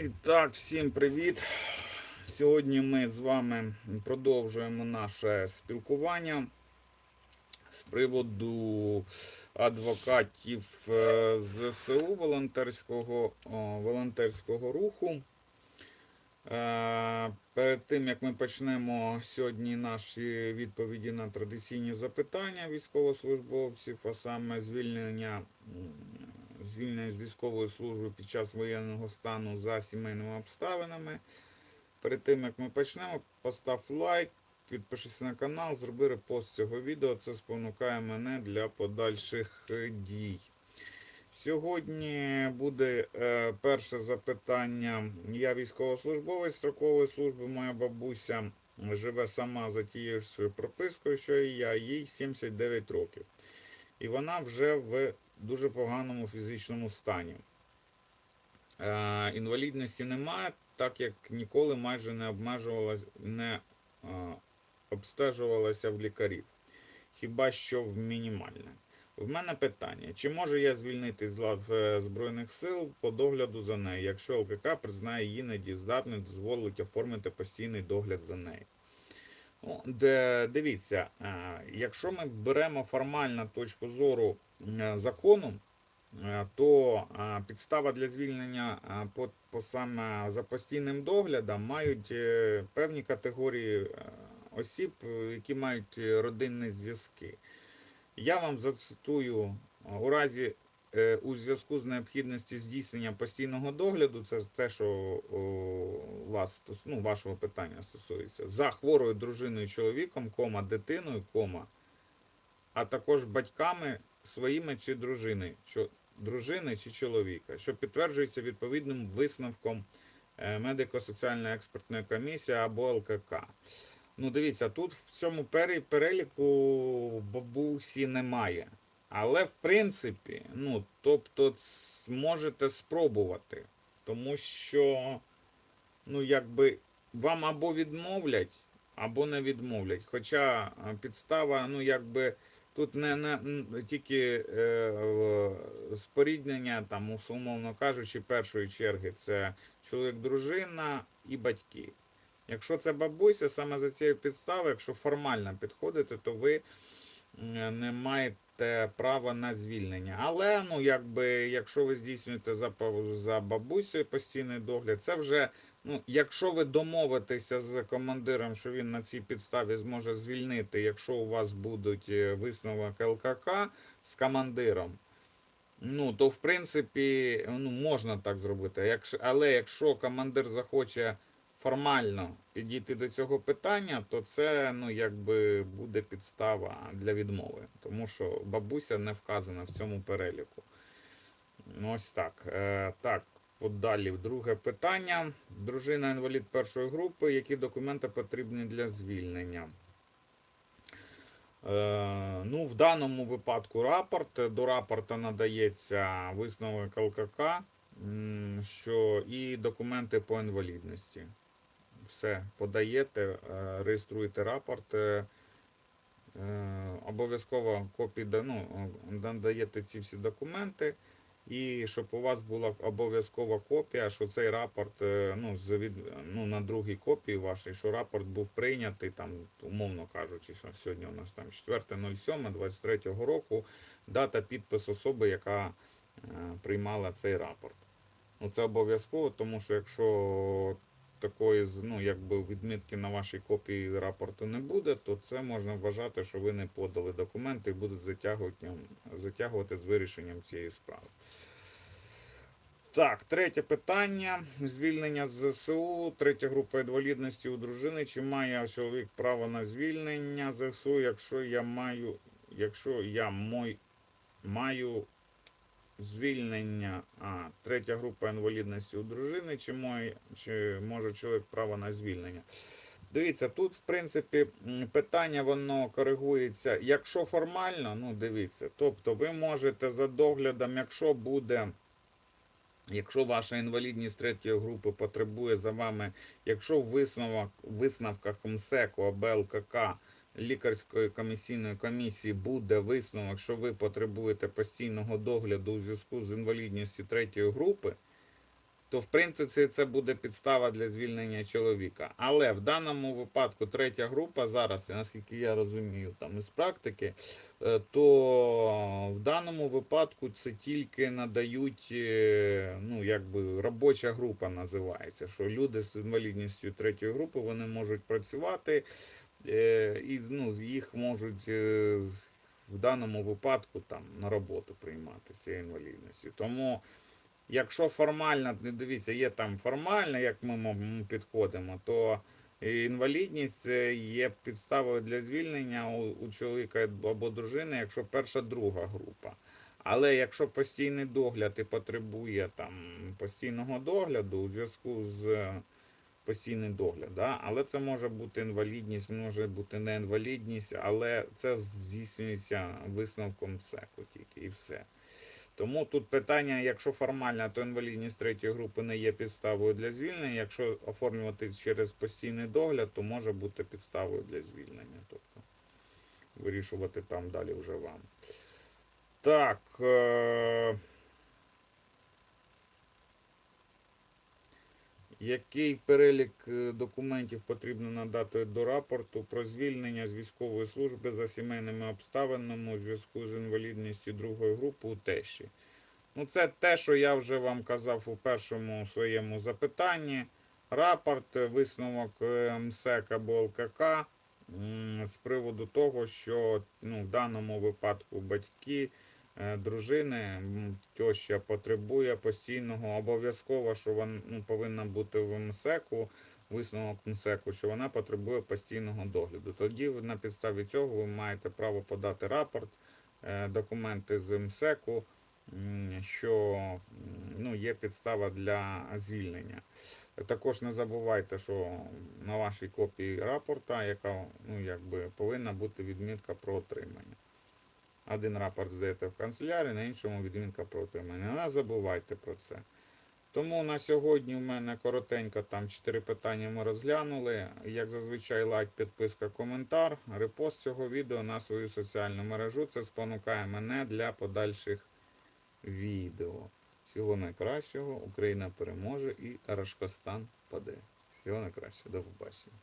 І так, всім привіт! Сьогодні ми з вами продовжуємо наше спілкування з приводу адвокатів е, ЗСУ волонтерського, волонтерського руху. Е, Перед тим як ми почнемо сьогодні наші відповіді на традиційні запитання військовослужбовців, а саме звільнення звільнення з військової служби під час воєнного стану за сімейними обставинами. Перед тим як ми почнемо, постав лайк, підпишись на канал, зроби репост цього відео. Це спонукає мене для подальших е, дій. Сьогодні буде е, перше запитання. Я військовослужбовець строкової служби, моя бабуся живе сама за тією ж пропискою, що і я, їй 79 років. І вона вже в дуже поганому фізичному стані. Е, інвалідності немає, так як ніколи майже не обмежувалась, не е, обстежувалася в лікарів. Хіба що в мінімальне. В мене питання: чи можу я звільнити з лав е, Збройних сил по догляду за нею, якщо ЛКК признає її недієздатною, дозволить оформити постійний догляд за нею? Дивіться, е, якщо ми беремо формально точку зору е, закону, е, то підстава для звільнення по, по саме за постійним доглядом мають певні категорії осіб, які мають родинні зв'язки. Я вам зацитую у разі у зв'язку з необхідністю здійснення постійного догляду, це те, що о, вас, ну, вашого питання стосується, за хворою дружиною, чоловіком, кома, дитиною, кома, а також батьками своїми чи дружини, що, дружини чи чоловіка, що підтверджується відповідним висновком е, медико-соціальної експертної комісії або ЛКК. Ну, дивіться, тут в цьому переліку бабусі немає. Але в принципі, ну, тобто, можете спробувати. Тому що, ну, якби вам або відмовлять, або не відмовлять. Хоча підстава, ну, якби тут не, не тільки е, е, споріднення, там, умовно кажучи, першої черги це чоловік, дружина і батьки. Якщо це бабуся, саме за цією підставою, якщо формально підходите, то ви не маєте права на звільнення. Але ну, якби, якщо ви здійснюєте за, за бабусею постійний догляд, це вже, ну, якщо ви домовитеся з командиром, що він на цій підставі зможе звільнити, якщо у вас будуть е, висновок ЛКК з командиром. Ну, то в принципі, ну, можна так зробити. Якщо, але якщо командир захоче формально підійти до цього питання, то це ну, якби буде підстава для відмови, тому що бабуся не вказана в цьому переліку. Ну, Ось так. Е, так, подалі друге питання. Дружина інвалід першої групи. Які документи потрібні для звільнення? Е, ну, в даному випадку рапорт. До рапорта надається висновок ЛКК, що і документи по інвалідності. Все, подаєте, е, реєструєте рапорт. е, е, Обов'язково копії да- ну, надаєте ці всі документи. І щоб у вас була обов'язкова копія, що цей рапорт ну, з ну, на другій копії вашій, що рапорт був прийнятий, там, умовно кажучи, що сьогодні у нас там 4.07.23 року, дата підпис особи, яка приймала цей рапорт. Ну, це обов'язково, тому що якщо такої ну, якби відмітки на вашій копії рапорту не буде, то це можна вважати, що ви не подали документи і будуть затягувати, затягувати з вирішенням цієї справи. Так, третє питання. Звільнення з ЗСУ, третя група інвалідності у дружини. Чи має чоловік право на звільнення з ЗСУ, якщо я маю, якщо я мой, маю звільнення, а, третя група інвалідності у дружини, чи, мой, чи може чоловік право на звільнення? Дивіться, тут, в принципі, питання воно коригується. Якщо формально, ну дивіться, тобто ви можете за доглядом, якщо буде. Якщо ваша інвалідність третьої групи потребує за вами, якщо в висновок, висновках МСЕКу або ЛКК лікарської комісійної комісії буде висновок, що ви потребуєте постійного догляду у зв'язку з інвалідністю третьої групи, то в принципі це буде підстава для звільнення чоловіка. Але в даному випадку третя група зараз, наскільки я розумію, там із практики, е, то в даному випадку це тільки надають, е, ну якби робоча група називається, що люди з інвалідністю третьої групи вони можуть працювати і ну, їх можуть е, в даному випадку там на роботу приймати з цією інвалідністю. Тому якщо формально, дивіться, є там формально, як ми підходимо, то інвалідність це є підставою для звільнення у, чоловіка або дружини, якщо перша друга група. Але якщо постійний догляд і потребує там постійного догляду у зв'язку з е, постійний догляд, да? але це може бути інвалідність, може бути не інвалідність, але це здійснюється висновком СЕКу тільки і все. Тому тут питання, якщо формально, то інвалідність третьої групи не є підставою для звільнення. Якщо оформлювати через постійний догляд, то може бути підставою для звільнення. Тобто вирішувати там далі вже вам. Так. Е- який перелік е, документів потрібно надати до рапорту про звільнення з військової служби за сімейними обставинами у зв'язку з інвалідністю другої групи у тещі? Ну, це те, що я вже вам казав у першому своєму запитанні. Рапорт, е, висновок е, МСЕК або ЛКК з приводу того, що ну, в даному випадку батьки, дружини, м, теща потребує постійного, обов'язково, що вона ну, повинна бути в МСЕКу, висновок МСЕКу, що вона потребує постійного догляду. Тоді на підставі цього ви маєте право подати рапорт, е, документи з МСЕКу, що ну, є підстава для звільнення. Також не забувайте, що на вашій копії рапорта, яка ну, якби, повинна бути відмітка про отримання. Один рапорт здаєте в канцелярі, на іншому відмітка про отримання. Не забувайте про це. Тому на сьогодні у мене коротенько там 4 питання ми розглянули. Як зазвичай, лайк, підписка, коментар, репост цього відео на свою соціальну мережу. Це спонукає мене для подальших відео. Всього найкращого. Україна переможе і Рашкостан паде. Всього найкращого. До побачення.